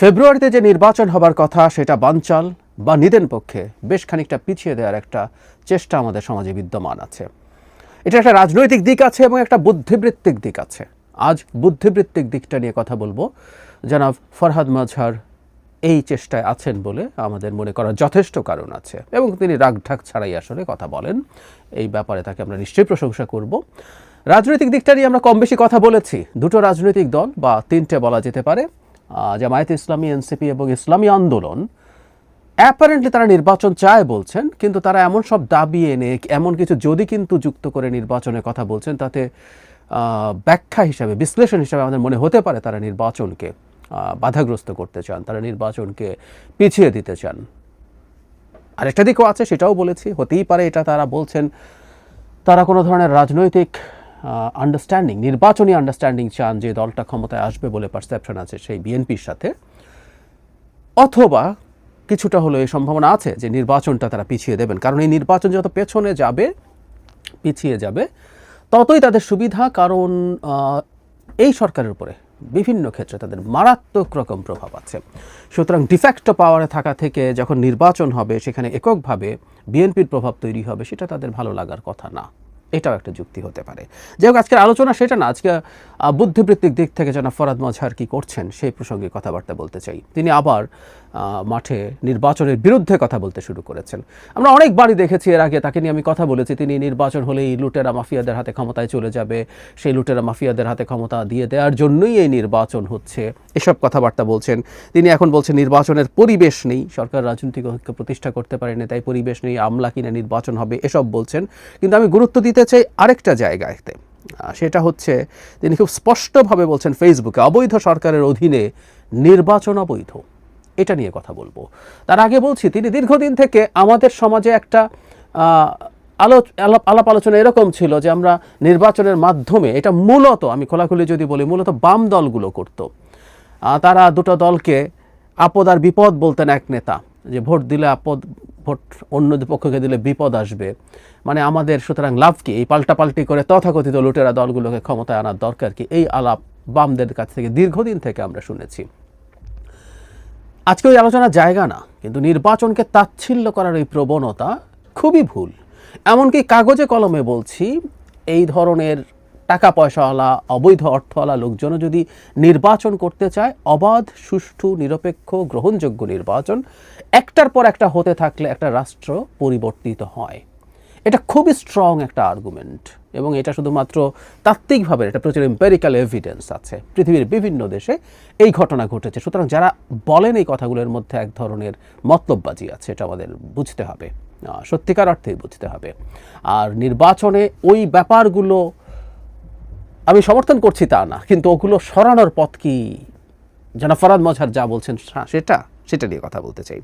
ফেব্রুয়ারিতে যে নির্বাচন হবার কথা, সেটা বানচাল বা নিদেন পক্ষে বেশ খানিকটা পিছিয়ে দেওয়ার একটা চেষ্টা আমাদের সমাজে বিদ্যমান আছে। এটা একটা রাজনৈতিক দিক আছে এবং একটা বুদ্ধিবৃত্তিক দিক আছে। আজ বুদ্ধিবৃত্তিক দিকটা নিয়ে কথা বলব। জনাব ফরহাদ মাজহার এই চেষ্টায় আছেন বলে আমাদের মনে করার যথেষ্ট কারণ আছে এবং তিনি রাগঢাক ছাড়াই আসলে কথা বলেন। এই ব্যাপারে তাকে আমরা নিশ্চয়ই প্রশংসা করব। রাজনৈতিক দিকটা নিয়ে আমরা কম বেশি কথা বলেছি। দুটো রাজনৈতিক দল বা তিনটে বলা যেতে পারে। জামায়াতে ইসলামী, এনসিপি এবং ইসলামী আন্দোলন অ্যাপারেন্টলি তারা নির্বাচন চায় বলছেন, কিন্তু তারা এমন সব দাবি এনে, এমন কিছু যদি কিন্তু যুক্ত করে নির্বাচনের কথা বলছেন, তাতে ব্যাখ্যা হিসাবে, বিশ্লেষণ হিসাবে আমাদের মনে হতে পারে তারা নির্বাচনকে বাধাগ্রস্ত করতে চান, তারা নির্বাচনকে পিছিয়ে দিতে চান। আরেকটা দিকও আছে, সেটাও বলেছি, হতেই পারে এটা তারা বলছেন। তারা কোনো ধরনের রাজনৈতিক আন্ডারস্ট্যান্ডিং নির্বাচনী আন্ডারস্ট্যান্ডিং চান যে দলটা ক্ষমতায় আসবে বলে পারসেপশন আছে সেই বিএনপির সাথে। অথবা কিছুটা হলো এই সম্ভাবনা আছে যে নির্বাচনটা তারা পিছিয়ে দেবেন। কারণ এই নির্বাচন যত পেছনে যাবে, পিছিয়ে যাবে, ততই তাদের সুবিধা। কারণ এই সরকারের উপরে বিভিন্ন ক্ষেত্রে তাদের মারাত্মক রকম প্রভাব আছে। সুতরাং ডিফ্যাক্টো পাওয়ারে থাকা থেকে যখন নির্বাচন হবে, সেখানে এককভাবে বিএনপির প্রভাব তৈরি হবে, সেটা তাদের ভালো লাগার কথা না। এটাও একটা যুক্তি হতে পারে। যাই হোক, আজকের আলোচনা সেটা না, আজকে বুদ্ধিবৃত্তিক দিক থেকে যেন ফরাদ মজহার কি করছেন সেই প্রসঙ্গে কথাবার্তা বলতে চাই। তিনি আবার মাঠে নির্বাচনের বিরুদ্ধে কথা বলতে শুরু করেছেন। আমরা অনেকবারই দেখেছি এর আগে তাকে নিয়ে আমি কথা বলেছি, তিনি নির্বাচন হলেই লুটেরা মাফিয়াদের হাতে ক্ষমতায় চলে যাবে, সেই লুটেরা মাফিয়াদের হাতে ক্ষমতা দিয়ে দেওয়ার জন্যই এই নির্বাচন হচ্ছে। এসব কথাবার্তা বলছেন। তিনি এখন বলছেন, নির্বাচনের পরিবেশ নেই, সরকার রাজনৈতিক ঐক্য প্রতিষ্ঠা করতে পারেনি, তাই পরিবেশ নেই, আমলা কিনে নির্বাচন হবে, এসব বলছেন। কিন্তু আমি গুরুত্ব দিতে চাই আরেকটা জায়গাতে। সেটা হচ্ছে, তিনি খুব স্পষ্টভাবে বলছেন, ফেসবুকে অবৈধ সরকারের অধীনে নির্বাচন অবৈধ। এটা নিয়ে কথা বলব। তার আগে বলছি তিনি দীর্ঘদিন থেকে আমাদের সমাজে একটা আহ, আলো আলাপ আলোচনা এরকম ছিল যে আমরা নির্বাচনের মাধ্যমে এটা মূলত আমি খোলাখুলি যদি বলি মূলত বাম দলগুলো করতো। তারা দুটো দলকে আপদ আর বিপদ বলতেন এক নেতা যে ভোট দিলে আপদ ভোট অন্য পক্ষকে দিলে বিপদ আসবে। মানে আমাদের সুতরাং লাভ কি? এই পাল্টাপাল্টি করে তথাকথিত লুটেরা দলগুলোকে ক্ষমতায় আনার দরকার কি? এই আলাপ বামদের কাছ থেকে দীর্ঘদিন থেকে আমরা শুনেছি। আজকে ওই আলোচনার জায়গা না, কিন্তু নির্বাচনকে তাচ্ছিল্য করার এই প্রবণতা খুবই ভুল। এমনকি কাগজে কলমে বলছি, এই ধরনের টাকা পয়সাওয়ালা অবৈধ অর্থওয়ালা লোকজনও যদি নির্বাচন করতে চায়, অবাধ, সুষ্ঠু, নিরপেক্ষ, গ্রহণযোগ্য নির্বাচন, একটার পর একটা হতে থাকলে একটা রাষ্ট্র পরিবর্তিত হয়। এটা খুবই স্ট্রং একটা আর্গুমেন্ট এবং এটা শুধুমাত্র তাত্ত্বিকভাবে এটা প্রচুর এম্পেরিক্যাল এভিডেন্স আছে। পৃথিবীর বিভিন্ন দেশে এই ঘটনা ঘটেছে। সুতরাং যারা বলেন এই কথাগুলোর মধ্যে এক ধরনের মতলববাজি আছে, এটা আমাদের বুঝতে হবে। সত্যিকার অর্থেই বুঝতে হবে। আর নির্বাচনে ওই ব্যাপারগুলো আমি সমর্থন করছি তা না, কিন্তু ওগুলো সরানোর পথ কি? যেন ফরাদ মজহার যা বলছেন সেটা সেটা নিয়ে কথা বলতে চাই।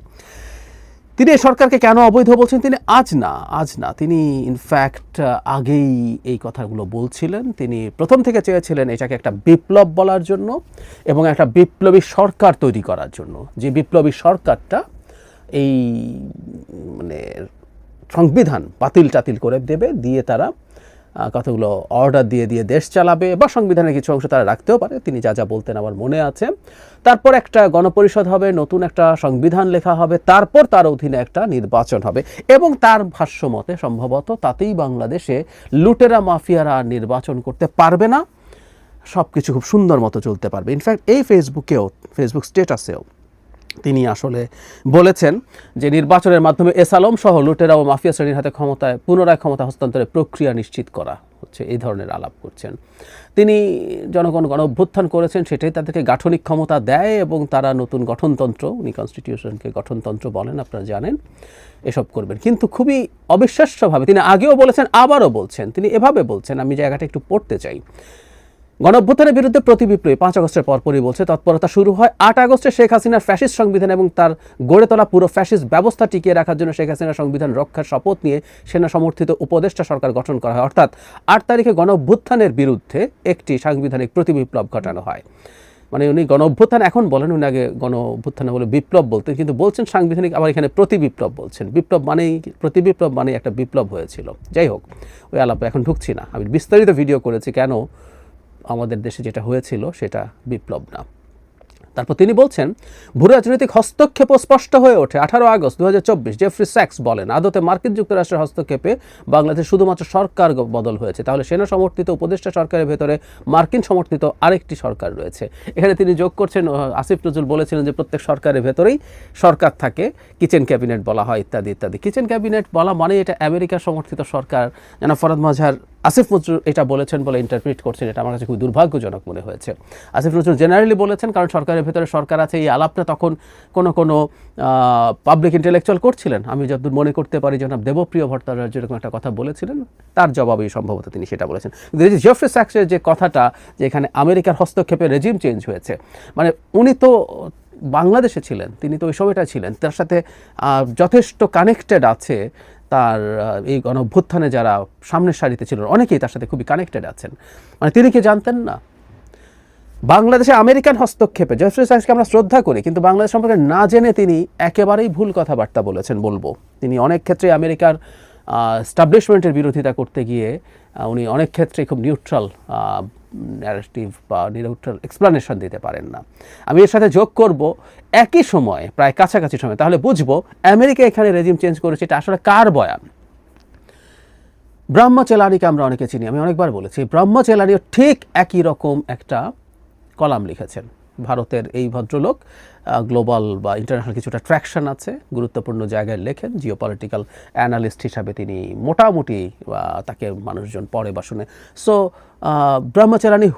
তিনি সরকারকে কেন অবৈধ বলছেন? তিনি আজ না আজ না। তিনি ইনফ্যাক্ট আগেই এই কথাগুলো বলছিলেন। তিনি প্রথম থেকে চেয়েছিলেন এটাকে একটা বিপ্লব বলার জন্য এবং একটা বিপ্লবী সরকার তৈরি করার জন্য। যে বিপ্লবী সরকারটা এই মানে সংবিধান বাতিল টাতিল করে দেবে, দিয়ে তারা কতগুলো অর্ডার দিয়ে দিয়ে দেশ চালাবে বা সংবিধানের কিছু অংশ তারা রাখতেও পারে। তিনি যা যা বলতেন আমার মনে আছে। তারপর একটা গণপরিষদ হবে, নতুন একটা সংবিধান লেখা হবে, তারপর তার অধীনে একটা নির্বাচন হবে। এবং তার ভাষ্য মতে সম্ভবত তাতেই বাংলাদেশে লুটেরা, মাফিয়ারা নির্বাচন করতে পারবে না। সব কিছু খুব সুন্দর মতো চলতে পারবে। ইনফ্যাক্ট এই ফেসবুকেও ফেসবুক স্টেটাসেও তিনি আসলে বলেছেন যে নির্বাচনের মাধ্যমে এস আলম সহ লুটেরা ও মাফিয়া শ্রেণির হাতে ক্ষমতায়, পুনরায় ক্ষমতা হস্তান্তরের প্রক্রিয়া নিশ্চিত করা হচ্ছে, এই ধরনের আলাপ করছেন। তিনি জনগণ গণ অভ্যুত্থান করেছেন, সেটাই তাদেরকে গাঠনিক ক্ষমতা দেয় এবং তারা নতুন গঠনতন্ত্র, উনি কনস্টিটিউশনকে গঠনতন্ত্র বলেন, আপনারা জানেন, এসব করবেন। কিন্তু খুবই অবিশ্বাস্যভাবে তিনি আগেও বলেছেন, আবারও বলছেন, তিনি এভাবে বলছেন, আমি জায়গাটা একটু পড়তে চাই। গণঅভ্যুত্থানের বিরুদ্ধে প্রতি বিপ্লবী পাঁচ আগস্টের পরপরই বলছে, তৎপরতা শুরু হয় আট আগস্টে শেখ হাসিনার ফ্যাসিস্ট সংবিধান এবং তার গড়ে তোলা পুরো ফ্যাসিস্ট ব্যবস্থা টিকিয়ে রাখার জন্য শেখ হাসিনার সংবিধান রক্ষার শপথ নিয়ে সেনা সমর্থিত উপদেষ্টা সরকার গঠন করা হয়। অর্থাৎ আট তারিখে গণঅভ্যুত্থানের বিরুদ্ধে একটি সাংবিধানিক প্রতিবিপ্লব ঘটানো হয়। মানে উনি গণ অভ্যুত্থান এখন বলেন, উনি আগে গণ অভ্যুত্থানে বলে বিপ্লব বলতেন, কিন্তু বলছেন সাংবিধানিক, আবার এখানে প্রতি বিপ্লব বলছেন। বিপ্লব মানেই, প্রতি বিপ্লব মানে একটা বিপ্লব হয়েছিল। যাই হোক, ওই আলাপে এখন ঢুকছি না। আমি বিস্তারিত ভিডিও করেছি কেন আমাদের দেশে যেটা হয়েছিল সেটা বিপ্লব না। তারপর তিনি বলছেন, ভূ রাজনৈতিক হস্তক্ষেপ স্পষ্ট হয়ে ওঠে। আঠারো আগস্ট দু হাজার জেফ্রি স্যাক্স বলেন, আদতে মার্কিন যুক্তরাষ্ট্রের হস্তক্ষেপে বাংলাদেশ শুধুমাত্র সরকার বদল হয়েছে। তাহলে সেনা সমর্থিত উপদেষ্টা সরকারের ভেতরে মার্কিন সমর্থিত আরেকটি সরকার রয়েছে। এখানে তিনি যোগ করছেন আসিফ নজরুল বলেছিলেন যে প্রত্যেক সরকারের ভেতরেই সরকার থাকে, কিচেন ক্যাবিনেট বলা হয়, ইত্যাদি ইত্যাদি। কিচেন ক্যাবিনেট বলা মানে এটা আমেরিকা সমর্থিত সরকার। যেন ফরাদ মজহার আসিফ নজরুল এটা বলেছেন বলে ইন্টারপ্রিট করছেন, এটা আমার কাছে খুব দুর্ভাগ্যজনক মনে হয়েছে। আসিফ নজরুল জেনারেলি বলেছেন, কারণ সরকারের ভেতরে সরকার আছে, এই আলাপটা তখন কোনো কোনো পাবলিক ইন্টেলেকচুয়াল করছিলেন। আমি যতদূর মনে করতে পারি, জনাব দেবপ্রিয় ভট্টাচার্য যেরকম একটা কথা বলেছিলেন, তার জবাবেই সম্ভবত তিনি সেটা বলেছেন। কিন্তু জেফ্রি স্যাক্সের যে কথাটা, যে এখানে আমেরিকার হস্তক্ষেপে রেজিম চেঞ্জ হয়েছে মানে উনি তো বাংলাদেশে ছিলেন, তিনি তো ওই সময়টা ছিলেন, তার সাথে যথেষ্ট কানেক্টেড আছে তার এই গণভ্যুত্থানে যারা সামনের সারিতে ছিলেন অনেকেই তার সাথে খুবই কানেক্টেড আছেন। মানে তিনি কি জানতেন না? বাংলাদেশে আমেরিকান হস্তক্ষেপে জয়ফ্রি সাইসকে আমরা শ্রদ্ধা করি, কিন্তু বাংলাদেশ সম্পর্কে না জেনে তিনি একেবারেই ভুল কথাবার্তা বলেছেন বলব। তিনি অনেক ক্ষেত্রে আমেরিকার স্টাবলিশমেন্টের বিরোধিতা করতে গিয়ে উনি অনেক ক্ষেত্রে খুব নিউট্রাল ন্যারেটিভ বা নিউট্রাল এক্সপ্লানেশন দিতে পারেন না। আমি এর সাথে যোগ করব। একই সময়, প্রায় কাছাকাছি সময়, তাহলে বুঝব আমেরিকা এখানে রেজিম চেঞ্জ করেছে, এটা আসলে কার বয়ান? ব্রহ্মচেলারিকে আমরা অনেকে চিনি, আমি অনেকবার বলেছি ব্রহ্মচেলারিও ঠিক একই রকম একটা কলাম লিখেছেন, ভারতের এই ভদ্রলোক। গ্লোবাল বা ইন্টারন্যাশনাল কিছুটা ট্র্যাকশন আছে। গুরুত্বপূর্ণ জায়গায় লেখেন জিও পলিটিক্যাল অ্যানালিস্ট হিসাবে তিনি মোটামুটি তাকে মানুষজন পড়ে বা শুনে। সো ব্রহ্মচারানি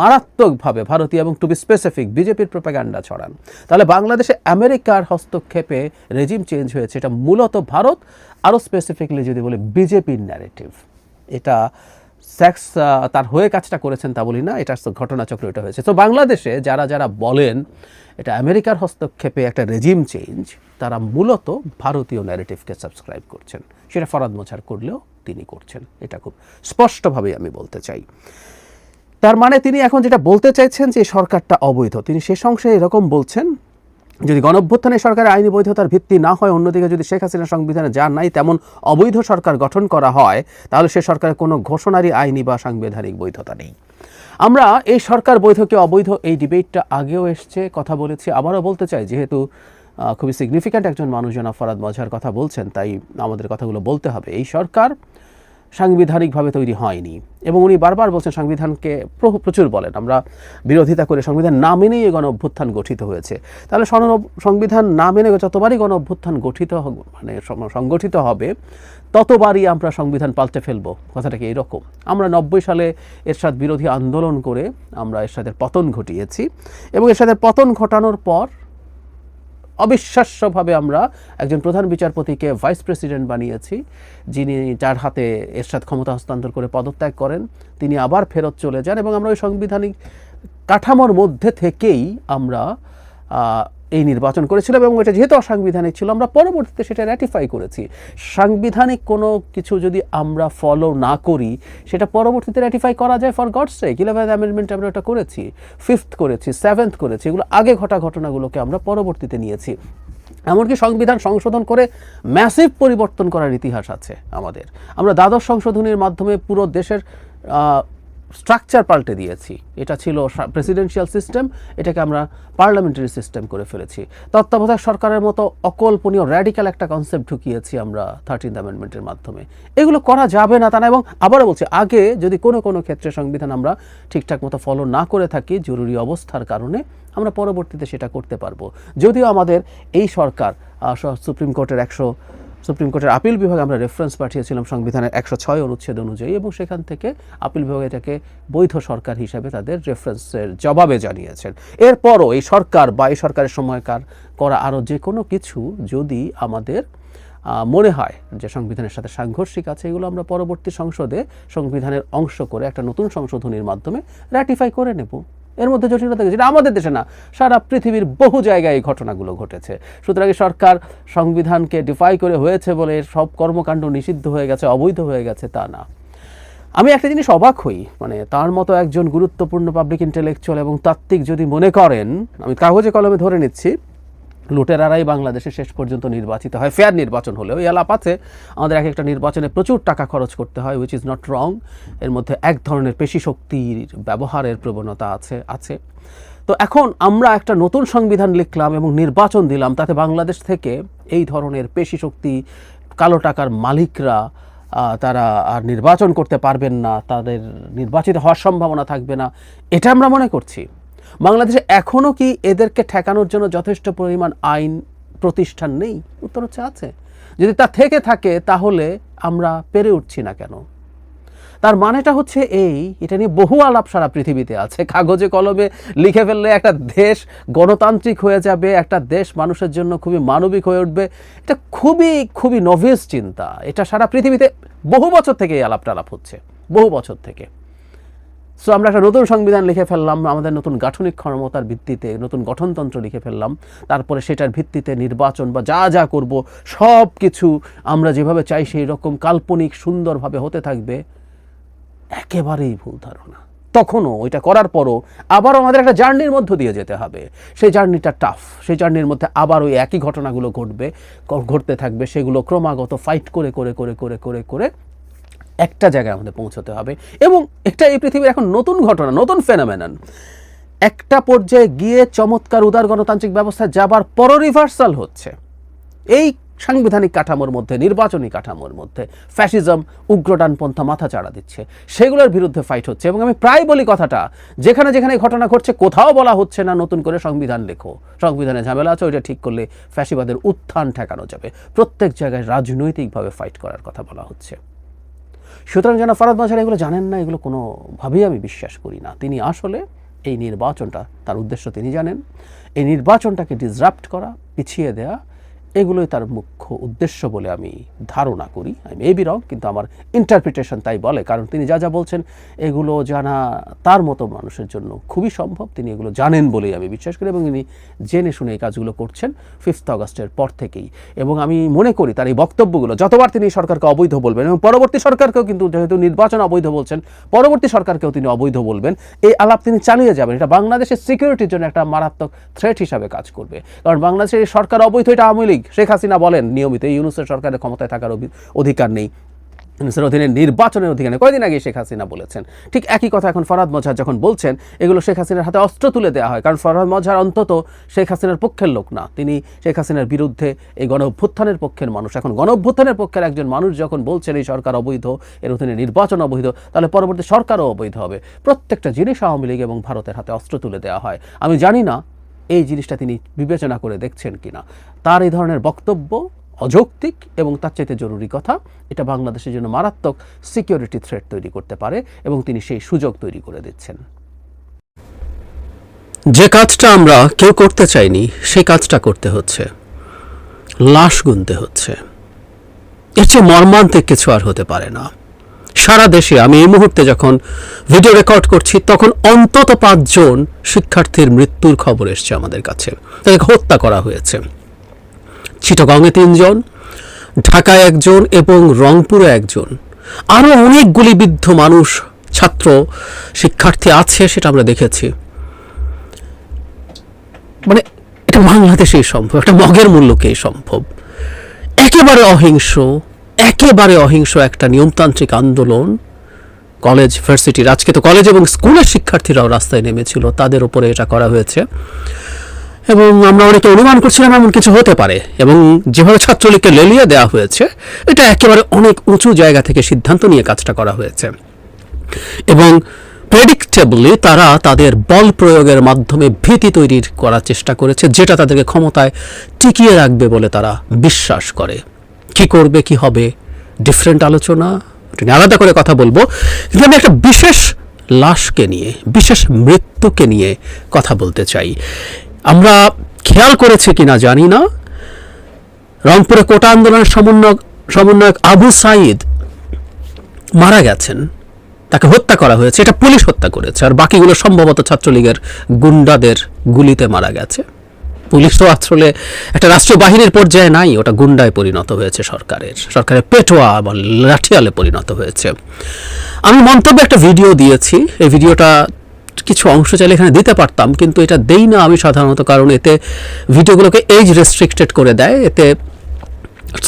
মারাত্মকভাবে ভারতীয় এবং টু বি স্পেসিফিক বিজেপির প্রোপাগান্ডা ছড়ান। তাহলে বাংলাদেশে আমেরিকার হস্তক্ষেপে রেজিম চেঞ্জ হয়েছে, এটা মূলত ভারত। আরও স্পেসিফিকলি যদি বলি, বিজেপির ন্যারেটিভ এটা সেক্স তার হয়ে কাজটা করেছেন তা বলি না, এটা ঘটনাচক্র এটা হয়েছে। তো বাংলাদেশে যারা যারা বলেন, এটা আমেরিকার হস্তক্ষেপে একটা রেজিম চেঞ্জ তারা মূলত ভারতীয় ন্যারেটিভকে সাবস্ক্রাইব করছেন। সেটা ফরাদ মোছার করলেও তিনি করছেন, এটা খুব স্পষ্টভাবেই আমি বলতে চাই। তার মানে তিনি এখন যেটা বলতে চাইছেন যে সরকারটা অবৈধ। তিনি শেষ অংশে এরকম বলছেন যদি গণঅভ্যুত্থানে সরকারের আইনি বৈধতার ভিত্তি না হয়, অন্যদিকে যদি শেখ হাসিনা সংবিধানে যা নাই, তেমন অবৈধ সরকার গঠন করা হয়, তাহলে সে সরকারের কোনো ঘোষণারই আইনি বা সাংবিধানিক বৈধতা নেই। আমরা এই সরকার বৈধ কি অবৈধ, এই ডিবেটটা আগেও এসছে, কথা বলেছি, আবারও বলতে চাই, যেহেতু খুবই সিগনিফিক্যান্ট একজন মানুষ জনাব ফরাদ মজহার কথা বলছেন, তাই আমাদের কথাগুলো বলতে হবে। এই সরকার সাংবিধানিকভাবে তৈরি হয়নি। এবং উনি বারবার বলছেন সংবিধানকে প্র- প্রচুর বলেন। আমরা বিরোধিতা করে সংবিধান না মেনেই গণ অভ্যুত্থান গঠিত হয়েছে। তাহলে সংবিধান না মেনে যতবারই গণ অভ্যুত্থান গঠিত মানে সংগঠিত হবে, ততবারই আমরা সংবিধান পাল্টে ফেলব। কথাটা কি এইরকম? আমরা নব্বই সালে এরশাদ বিরোধী আন্দোলন করে আমরা এরশাদের পতন ঘটিয়েছি। এবং এরশাদের পতন ঘটানোর পর অবিশ্বাস্যভাবে আমরা একজন প্রধান বিচারপতিকে ভাইস প্রেসিডেন্ট বানিয়েছি, যিনি যার হাতে এরশাদ ক্ষমতা হস্তান্তর করে পদত্যাগ করেন, তিনি আবার ফেরত চলে যান এবং আমরা ওই সাংবিধানিক কাঠামোর মধ্যে থেকেই আমরা এই নির্বাচন করেছিলাম এবং এটা যেহেতু অসাংবিধানিক ছিল, আমরা পরবর্তীতে সেটা র্যাটিফাই করেছি। সাংবিধানিক কোনো কিছু যদি আমরা ফলো না করি, সেটা পরবর্তীতে র্যাটিফাই করা যায় for God's sake eleventh amendment আমরা এটা করেছি ফিফথ করেছি সেভেন্থ করেছি, এগুলো আগে ঘটা ঘটনাগুলোকে আমরা পরবর্তীতে নিয়েছি। এমনকি সংবিধান সংশোধন করে ম্যাসিভ পরিবর্তন করার ইতিহাস আছে আমাদের। আমরা দ্বাদশ সংশোধনীর মাধ্যমে পুরো দেশের স্ট্রাকচার পাল্টে দিয়েছি। এটা ছিল প্রেসিডেন্সিয়াল সিস্টেম এটাকে আমরা পার্লামেন্টারি সিস্টেম করে ফেলেছি। তত্ত্বাবধায়ক সরকারের মতো অকল্পনীয় র্যাডিক্যাল একটা কনসেপ্ট ঢুকিয়েছি আমরা থার্টিন্থ অ্যামেন্ডমেন্টের মাধ্যমে। এগুলো করা যাবে না তা না, এবং আবারও বলছি, আগে যদি কোনো কোনো ক্ষেত্রে সংবিধান আমরা ঠিকঠাক মতো ফলো না করে থাকি জরুরি অবস্থার কারণে, আমরা পরবর্তীতে সেটা করতে পারব। যদিও আমাদের এই সরকার সুপ্রিম কোর্টের একশো সুপ্রিম কোর্টের আপিল বিভাগে আমরা রেফারেন্স পাঠিয়েছিলাম সংবিধানের একশো ছয় অনুচ্ছেদ অনুযায়ী এবং সেখান থেকে আপিল বিভাগ এটাকে বৈধ সরকার হিসাবে তাদের রেফারেন্সের জবাবে জানিয়েছেন। এরপরও এই সরকার বা এই সরকারের সময়কার করা আরও যে কোনো কিছু যদি আমাদের মনে হয় যে সংবিধানের সাথে সাংঘর্ষিক আছে, এগুলো আমরা পরবর্তী সংসদে সংবিধানের অংশ করে একটা নতুন সংশোধনীর মাধ্যমে র্যাটিফাই করে নেব। এর মধ্যে জটিলতা যেটা আমাদের দেশে না। সারা পৃথিবীর বহু জায়গায় এই ঘটনাগুলো ঘটেছে। সুতরাং সরকার সংবিধানকে ডিফাই করে হয়েছে বলে সব কর্মকাণ্ড নিষিদ্ধ হয়ে গেছে, অবৈধ হয়ে গেছে তা না। আমি একটা জিনিস অবাক হই মানে তার মতো একজন গুরুত্বপূর্ণ পাবলিক ইন্টেলেকচুয়াল এবং তাত্ত্বিক যদি মনে করেন, আমি কাগজে কলমে ধরে নিচ্ছি লুটেরারাই বাংলাদেশে শেষ পর্যন্ত নির্বাচিত হয়। ফেয়ার নির্বাচন হলেও এই আছে। আমাদের এক একটা নির্বাচনে প্রচুর টাকা খরচ করতে হয় উইচ ইজ নট রং এর মধ্যে এক ধরনের পেশি শক্তির ব্যবহারের প্রবণতা আছে আছে। তো এখন আমরা একটা নতুন সংবিধান লিখলাম এবং নির্বাচন দিলাম, তাতে বাংলাদেশ থেকে এই ধরনের পেশি শক্তি, কালো টাকার মালিকরা তারা আর নির্বাচন করতে পারবেন না, তাদের নির্বাচিত হওয়ার সম্ভাবনা থাকবে না। এটা আমরা মনে করছি। বাংলাদেশে এখনও কি এদেরকে ঠেকানোর জন্য যথেষ্ট পরিমাণ আইন প্রতিষ্ঠান নেই? উত্তর হচ্ছে আছে। যদি তা থেকে থাকে, তাহলে আমরা পেরে উঠছি না কেন? তার মানেটা হচ্ছে এই, এটা নিয়ে বহু আলাপ সারা পৃথিবীতে আছে। কাগজে কলমে লিখে ফেললে একটা দেশ গণতান্ত্রিক হয়ে যাবে, একটা দেশ মানুষের জন্য খুবই মানবিক হয়ে উঠবে। এটা খুবই খুবই নভিয়াস চিন্তা। এটা সারা পৃথিবীতে বহু বছর থেকে এই আলাপ টালাপ হচ্ছে। বহু বছর থেকে। সো আমরা একটা নতুন সংবিধান লিখে ফেললাম, আমাদের নতুন গাঠনিক ক্ষমতার ভিত্তিতে, নতুন গঠনতন্ত্র লিখে ফেললাম। তারপরে সেটার ভিত্তিতে নির্বাচন বা যা যা করব, সব কিছু আমরা যেভাবে চাই সেই রকম কাল্পনিক সুন্দরভাবে হতে থাকবে, একেবারেই ভুল ধারণা। তখনও ওইটা করার পরও আবারও আমাদের একটা জার্নির মধ্য দিয়ে যেতে হবে। সেই জার্নিটা টাফ সেই জার্নির মধ্যে আবার ওই একই ঘটনাগুলো ঘটবে, ঘটতে থাকবে, সেগুলো ক্রমাগত ফাইট করে করে করে করে করে করে একটা জায়গায় আমাদের পৌঁছতে হবে। এবং একটা এই পৃথিবীর এখন নতুন ঘটনা, নতুন ফেনামেনান একটা পর্যায়ে গিয়ে চমৎকার উদার গণতান্ত্রিক ব্যবস্থায় যাবার পর রিভার্সাল হচ্ছে। এই সাংবিধানিক কাঠামোর মধ্যে, নির্বাচনী কাঠামোর মধ্যে ফ্যাসিজম উগ্রডানপন্থা মাথা চাড়া দিচ্ছে। সেগুলোর বিরুদ্ধে ফাইট হচ্ছে। এবং আমি প্রায় বলি কথাটা, যেখানে যেখানে ঘটনা ঘটছে, কোথাও বলা হচ্ছে না, নতুন করে সংবিধান লেখো। সংবিধানে ঝামেলা আছে, ওইটা ঠিক করলে ফ্যাসিবাদের উত্থান ঠেকানো যাবে। প্রত্যেক জায়গায় রাজনৈতিকভাবে ফাইট করার কথা বলা হচ্ছে। সুতরাং যেন ফরাদ মাঝার এগুলো জানেন না, এগুলো কোনোভাবেই আমি বিশ্বাস করি না। তিনি আসলে এই নির্বাচনটা, তার উদ্দেশ্য তিনি জানেন, এই নির্বাচনটাকে ডিসরাপ্ট করা, পিছিয়ে দেয়া এগুলোই তার মুখ্য উদ্দেশ্য বলে আমি ধারণা করি। আমি মেবি রং কিন্তু আমার ইন্টারপ্রিটেশন তাই বলে, কারণ তিনি যা যা বলছেন, এগুলো জানা তার মতো মানুষের জন্য খুবই সম্ভব। তিনি এগুলো জানেন বলেই আমি বিশ্বাস করি এবং তিনি জেনে শুনে এই কাজগুলো করছেন ফিফথ আগস্টের পর থেকেই। এবং আমি মনে করি তার এই বক্তব্যগুলো, যতবার তিনি সরকারকে অবৈধ বলবেন এবং পরবর্তী সরকারকেও কিন্তু যেহেতু নির্বাচন অবৈধ বলছেন, পরবর্তী সরকারকেও তিনি অবৈধ বলবেন, এই আলাপ তিনি চালিয়ে যাবেন। এটা বাংলাদেশের সিকিউরিটির জন্য একটা মারাত্মক থ্রেট হিসাবে কাজ করবে। কারণ বাংলাদেশের সরকার অবৈধ, এটা আওয়ামী লীগ। শেখ হাসিনা বলেন, নিয়মিত ইউনুসের সরকারের ক্ষমতায় থাকার অধিকার নেই। ইউনুসের অধীনে নির্বাচনের অধিকার নেই। কয়দিন আগে শেখ হাসিনা বলেছেন। ঠিক একই কথা এখন ফরাদ মজহার যখন বলছেন, এগুলো শেখ হাসিনার হাতে অস্ত্র তুলে দেওয়া হয়। কারণ ফরাদ মজহার অন্তত শেখ হাসিনার পক্ষের লোক না। তিনি শেখ হাসিনার বিরুদ্ধে এই গণ অভ্যুত্থানের পক্ষের মানুষ। এখন গণ অভ্যুত্থানের পক্ষের একজন মানুষ যখন বলছেন, এই সরকার অবৈধ, এর অধীনে নির্বাচন অবৈধ তাহলে পরবর্তী সরকারও অবৈধ হবে। প্রত্যেকটা জিনিস আওয়ামী লীগ এবং ভারতের হাতে অস্ত্র তুলে দেওয়া হয়। আমি জানি না এই জিনিসটা তিনি বিবেচনা করে দেখছেন কিনা। তার এই ধরনের বক্তব্য অযৌক্তিক এবং তার চাইতে জরুরি কথা, এটা বাংলাদেশের জন্য মারাত্মক সিকিউরিটি থ্রেট তৈরি করতে পারে এবং তিনি সেই সুযোগ তৈরি করে দিচ্ছেন। যে কাজটা আমরা কেউ করতে চাইনি, সেই কাজটা করতে হচ্ছে। লাশ গুনতে হচ্ছে। এর চেয়ে মর্মান্তিক কিছু আর হতে পারে না। সারা দেশে আমি এই মুহূর্তে যখন ভিডিও রেকর্ড করছি, তখন অন্তত পাঁচজন শিক্ষার্থীর মৃত্যুর খবর এসছে আমাদের কাছে। তাদেরকে হত্যা করা হয়েছে। চিটাগংয়ে তিনজন, ঢাকায় একজন এবং রংপুরে একজন। আরও অনেক গুলিবিদ্ধ মানুষ, ছাত্র, শিক্ষার্থী আছে সেটা আমরা দেখেছি। মানে এটা বাংলাদেশেই সম্ভব, একটা মগের মূল্যকেই সম্ভব। একেবারে অহিংস একেবারে অহিংস একটা নিয়মতান্ত্রিক আন্দোলন। কলেজ, ভার্সিটির, আজকে তো কলেজ এবং স্কুলের শিক্ষার্থীরাও রাস্তায় নেমেছিল, তাদের উপরে এটা করা হয়েছে। এবং আমরা অনেকে অনুমান করছিলাম এমন কিছু হতে পারে। এবং যেভাবে ছাত্রলীগকে লেলিয়ে দেওয়া হয়েছে, এটা একেবারে অনেক উঁচু জায়গা থেকে সিদ্ধান্ত নিয়ে কাজটা করা হয়েছে। এবং প্রেডিক্টেবলি তারা তাদের বল প্রয়োগের মাধ্যমে ভীতি তৈরির করার চেষ্টা করেছে, যেটা তাদেরকে ক্ষমতায় টিকিয়ে রাখবে বলে তারা বিশ্বাস করে। কি করবে, কি হবে? ডিফারেন্ট আলোচনা নিয়ে আলাদা করে কথা বলব। কিন্তু আমি একটা বিশেষ লাশকে নিয়ে, বিশেষ মৃত্যুকে নিয়ে কথা বলতে চাই। আমরা খেয়াল করেছি কিনা জানি না। রংপুরে কোটা আন্দোলনের সমন্বয়ক সমন্বয়ক আবু সাইদ মারা গেছেন। তাকে হত্যা করা হয়েছে। এটা পুলিশ হত্যা করেছে। আর বাকিগুলো সম্ভবত ছাত্রলীগের গুন্ডাদের গুলিতে মারা গেছে। পুলিশ তো আসলে একটা রাষ্ট্রীয় বাহিনীর পর্যায়ে নাই, ওটা গুন্ডায় পরিণত হয়েছে সরকারের। সরকারের পেটোয়া বা লাঠিয়ালে পরিণত হয়েছে। আমি মন্তব্যে একটা ভিডিও দিয়েছি, এই ভিডিওটা কিছু অংশ চাইলে এখানে দিতে পারতাম, কিন্তু এটা দেই না আমি সাধারণত, কারণ এতে ভিডিওগুলোকে এজ রেস্ট্রিক্টেড করে দেয়, এতে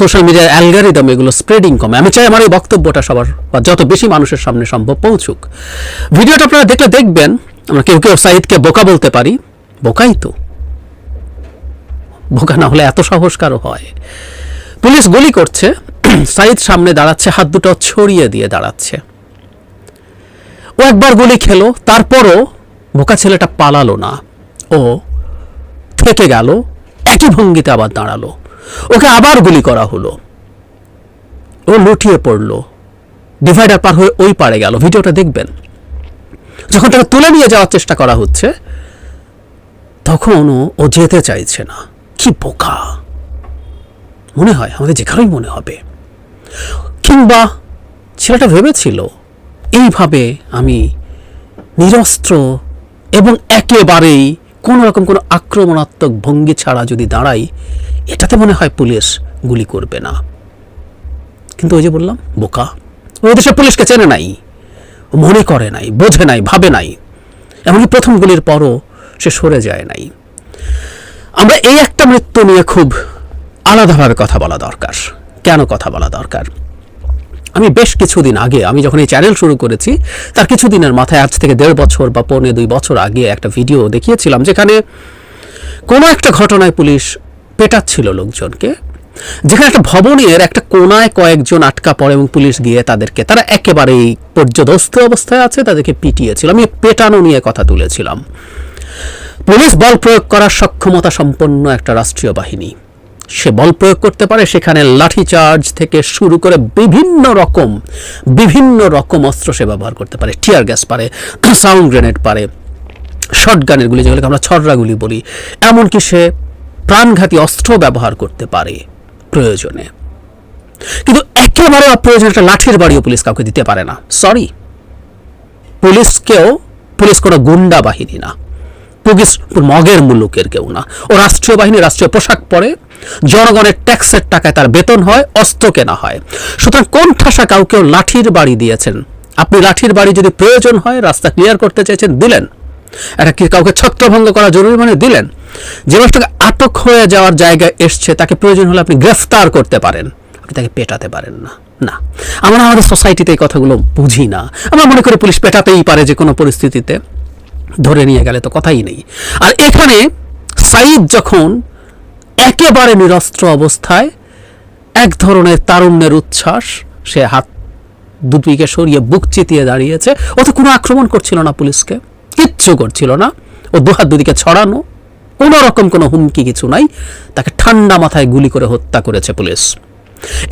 সোশ্যাল মিডিয়ার অ্যালগারিদম এগুলো স্প্রেডিং কমে। আমি চাই আমার এই বক্তব্যটা সবার, বা যত বেশি মানুষের সামনে সম্ভব পৌঁছুক। ভিডিওটা আপনারা দেখলে দেখবেন, আমরা কেউ কেউ সাইদকে বোকা বলতে পারি, বোকাই তো। বোকা না হলে এত সাহস কারও হয়? পুলিশ গুলি করছে। সাইদ সামনে দাঁড়াচ্ছে, হাত দুটো ছড়িয়ে দিয়ে দাঁড়াচ্ছে। ও একবার গুলি খেলো, তারপরও বোকা ছেলেটা পালালো না। ও থেকে গেল, একই ভঙ্গিতে আবার দাঁড়াল। ওকে আবার গুলি করা হলো। ও লুটিয়ে পড়ল। ডিভাইডার পার হয়ে ওই পারে গেল। ভিডিওটা দেখবেন। যখন তাকে তুলে নিয়ে যাওয়ার চেষ্টা করা হচ্ছে তখন ও ও যেতে চাইছে না। কি বোকা মনে হয় আমাদের যেখানেই মনে হবে। কিংবা ছেলেটা ভেবেছিল, এইভাবে আমি নিরস্ত্র এবং একেবারেই কোনো রকম কোনো আক্রমণাত্মক ভঙ্গি ছাড়া যদি দাঁড়াই, এটাতে মনে হয় পুলিশ গুলি করবে না। কিন্তু ওই যে বললাম, বোকা। ওই দেশের পুলিশকে চেনে নাই, মনে করে নাই, বোঝে নাই, ভাবে নাই। এমনকি প্রথম গুলির পরও সে সরে যায় নাই। আমরা এই একটা মৃত্যু নিয়ে খুব আলাদাভাবে কথা বলা দরকার। কেন কথা বলা দরকার? আমি বেশ কিছুদিন আগে আমি যখন এই চ্যানেল শুরু করেছি, তার কিছুদিনের মাথায় আজ থেকে দেড় বছর বা পৌনে দুই বছর আগে একটা ভিডিও দেখিয়েছিলাম যেখানে কোনো একটা ঘটনায় পুলিশ পেটাচ্ছিল লোকজনকে। যেখানে একটা ভবনের একটা কোনায় কয়েকজন আটকা পড়ে এবং পুলিশ গিয়ে তাদেরকে, তারা একেবারেই পর্যদস্ত অবস্থায় আছে, তাদেরকে পিটিয়েছিল। আমি পেটানো নিয়ে কথা তুলেছিলাম। পুলিশ বল প্রয়োগ করার সক্ষমতা সম্পন্ন একটা রাষ্ট্রীয় বাহিনী। সে বল প্রয়োগ করতে পারে সেখানে লাঠি চার্জ থেকে শুরু করে বিভিন্ন রকম বিভিন্ন রকম অস্ত্র সে ব্যবহার করতে পারে। টিয়ার গ্যাস পারে, সাউন্ড গ্রেনেড পারে শর্ট গানের গুলি যেগুলোকে আমরা ছররা গুলি বলি। এমনকি সে প্রাণঘাতী অস্ত্র ব্যবহার করতে পারে প্রয়োজনে। কিন্তু একেবারে অপ্রয়োজনে একটা লাঠির বাড়িও পুলিশ কাউকে দিতে পারে না। সরি পুলিশকেও, পুলিশ কোনো গুন্ডা বাহিনী না। পুলিশ মগের মুলুকের কেউ না। ও রাষ্ট্রীয় বাহিনী, রাষ্ট্রীয় পোশাক পরে, জনগণের ট্যাক্সের টাকায় তার বেতন হয়, অস্ত্র কেনা হয়। সুতরাং কোন ঠাসা কাউকেও লাঠির বাড়ি দিয়েছেন? আপনি লাঠির বাড়ি যদি প্রয়োজন হয়, রাস্তা ক্লিয়ার করতে চাইছেন দিলেন। এটা কি কাউকে ছত্রভঙ্গ করা জরুরি মানে দিলেন? যে মানুষটাকে আটক হয়ে যাওয়ার জায়গায় এসছে, তাকে প্রয়োজন হলে আপনি গ্রেফতার করতে পারেন। আপনি তাকে পেটাতে পারেন না। না। আমরা আমাদের সোসাইটিতে এই কথাগুলো বুঝি না। আমরা মনে করি পুলিশ পেটাতেই পারে যে কোনো পরিস্থিতিতে। ধরে নিয়ে গেলে তো কথাই নেই। আর এখানে সাইদ যখন একেবারে নিরস্ত্র অবস্থায় এক ধরনের তারুণ্যের উচ্ছ্বাস, সে হাত দুদিকে সরিয়ে বুক চিতিয়ে দাঁড়িয়েছে। ও তো কোনো আক্রমণ করছিল না পুলিশকে, কিচ্ছু করছিল না। ও দুহাত দুদিকে ছড়ানো, কোনো রকম কোনো হুমকি কিছু নাই। তাকে ঠান্ডা মাথায় গুলি করে হত্যা করেছে পুলিশ।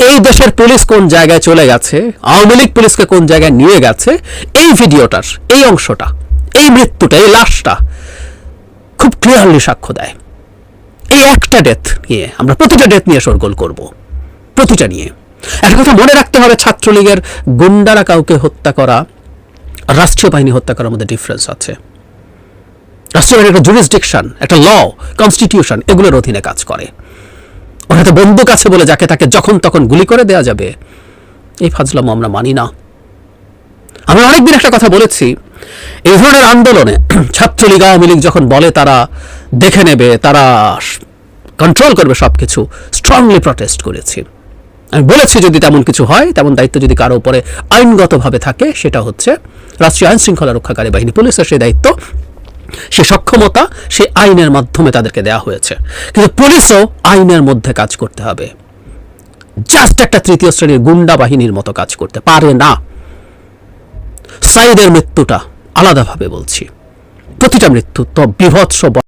এই দেশের পুলিশ কোন জায়গায় চলে গেছে, আওয়ামী লীগ পুলিশকে কোন জায়গায় নিয়ে গেছে, এই ভিডিওটার, এই অংশটা এই মৃত্যুটা, এই লাশটা খুব ক্লিয়ারলি সাক্ষ্য দেয়। এই একটা ডেথ নিয়ে আমরা প্রতিটা ডেথ নিয়ে সরগোল করব, প্রতিটা নিয়ে। একটা কথা মনে রাখতে হবে, ছাত্রলীগের গুন্ডারা কাউকে হত্যা করা, রাষ্ট্রীয় বাহিনী হত্যা করার মধ্যে ডিফারেন্স আছে। রাষ্ট্রীয় একটা জুরিসডিকশন একটা ল কনস্টিটিউশন এগুলোর অধীনে কাজ করে। ওর হাতে বন্দুক আছে বলে যাকে তাকে যখন তখন গুলি করে দেয়া যাবে, এই ফাজলাম আমরা মানি না। আমি অনেকদিন একটা কথা বলেছি। এই ধরনের আন্দোলনে ছাত্রলীগ, আওয়ামী লীগ যখন বলে, তারা দেখে নেবে, তারা কন্ট্রোল করবে সব কিছু স্ট্রংলি প্রটেস্ট করেছি। আমি বলেছি যদি তেমন কিছু হয়, তেমন দায়িত্ব যদি কারও উপরে আইনগতভাবে থাকে, সেটা হচ্ছে রাষ্ট্রীয় আইন শৃঙ্খলা রক্ষাকারী বাহিনী, পুলিশের সেই দায়িত্ব সে সক্ষমতা সে আইনের মাধ্যমে তাদেরকে দেওয়া হয়েছে। কিন্তু পুলিশও আইনের মধ্যে কাজ করতে হবে। জাস্ট একটা তৃতীয় শ্রেণির গুন্ডা বাহিনীর মতো কাজ করতে পারে না। সাইদের মৃত্যুটা আলাদাভাবে বলছি। প্রতিটা মৃত্যু তো বিভৎস